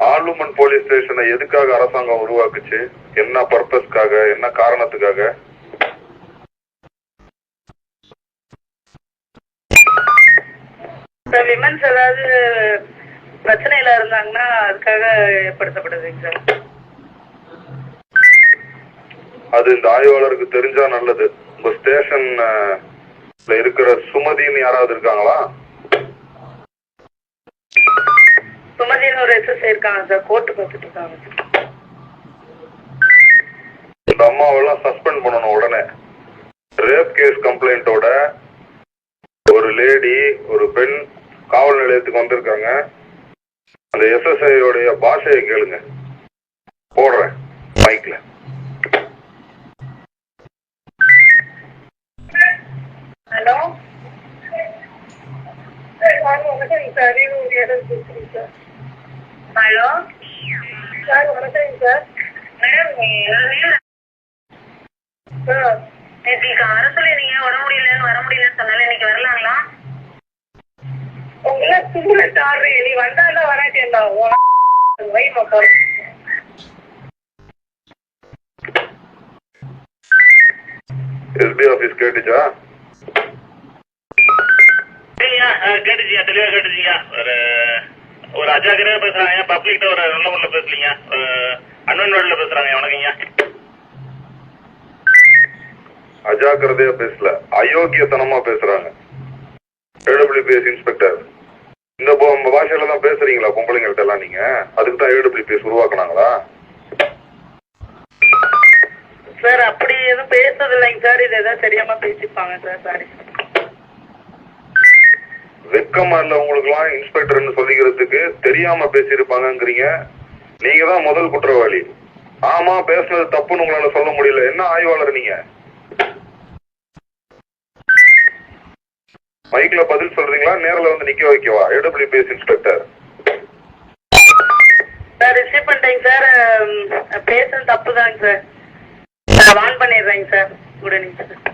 ஆலுமன் police ஸ்டேஷனை எதுக்காக அரசாங்கம் உருவாக்குச்சு? என்ன பர்பஸ்க்காக? என்ன காரணத்துக்காக? சார் விமன்ஸ் ஏதாவது பிரச்சனையில இருந்தாங்கன்னா அதுக்காக ஏற்படுத்தப்படுதுங்க சார் அது இந்த ஆய்வாளருக்கு தெரிஞ்சா நல்லது. உங்க ஸ்டேஷன் இருக்கிற சுமதின்னு யாராவது இருக்காங்களா? சுமதினு ஒரு எஸ்எஸ்ஐ இருக்காங்க சார். கோர்ட்டு பார்த்துட்டு இருக்காங்க இந்த அம்மாவெல்லாம் சஸ்பெண்ட் பண்ணணும் உடனே. ரேப் கேஸ் கம்ப்ளைண்டோட ஒரு லேடி ஒரு பெண் காவல் நிலையத்துக்கு வந்திருக்காங்க. அந்த எஸ்எஸ்ஐ உடைய பாஷையை கேளுங்க. போடுறேன். மைக்ல ஹலோ? சார் வணக்கம். சார் ஒரு இடம் பேசுகிறேன் சார். ஹலோ? சார் வணக்கம் சார். சார். நேற்று அரசுல நீங்க வர முடியலன்னு வர முடியலன்னு சொன்னால இன்னைக்கு வரலாங்களா? உங்களை சிகரெட் ஆடுறீங்க நீ வந்தாலும் வராட்டேன்டா வை மக்கள் எஸ்பி ஆபீஸ் கேட்டுச்சா? சரிங்க கேட்டுச்சிங்க தெளிவா கேட்டுச்சிங்க ஒரு ஒரு அஜாக்கிரதையா பேசுறாங்க பப்ளிக்ட்ட ஒரு நல்ல முறையில் பேசலீங்க ஒரு அன்வன் வேர்டில் பேசுறாங்க வணக்கங்க அஜாக்கிரதையா பேசல அயோக்கியத்தனமா பேசுறாங்க. ஏடபிள்யூபிஎஸ் இன்ஸ்பெக்டர் இந்த பாஷையில தான் பேசுறீங்களா பொம்பளைங்கள்ட்ட எல்லாம் நீங்க? அதுக்கு தான் ஏடபிள்யூபிஎஸ் உருவாக்குனாங்களா? சார் அப்படி எதுவும் பேசுறது இல்லைங்க சார். இது எதாவது தெரியாம பேசிப்பாங்க சார் சாரி வெக்கமா இல்ல உங்களுக்கு எல்லாம் இன்ஸ்பெக்டர்னு சொல்லிக்கிறதுக்கு தெரியாம பேசியிருப்பாங்கங்கிறீங்க. நீங்க தான் முதல் குற்றவாளி. ஆமா பேசுனது தப்புன்னு உங்களால சொல்ல முடியல. என்ன ஆய்வாளர் நீங்க? மைக்ல பதில் சொல்றீங்களா? நேர்ல வந்து நிக்க வைக்கவா? AWPS inspector. சார் ரிசீவ் பண்ணிட்டேங்க சார். பேசுறது தப்பு தாங்க சார். நான் வான் பண்ணிடுறேங்க சார். உடனே சார்.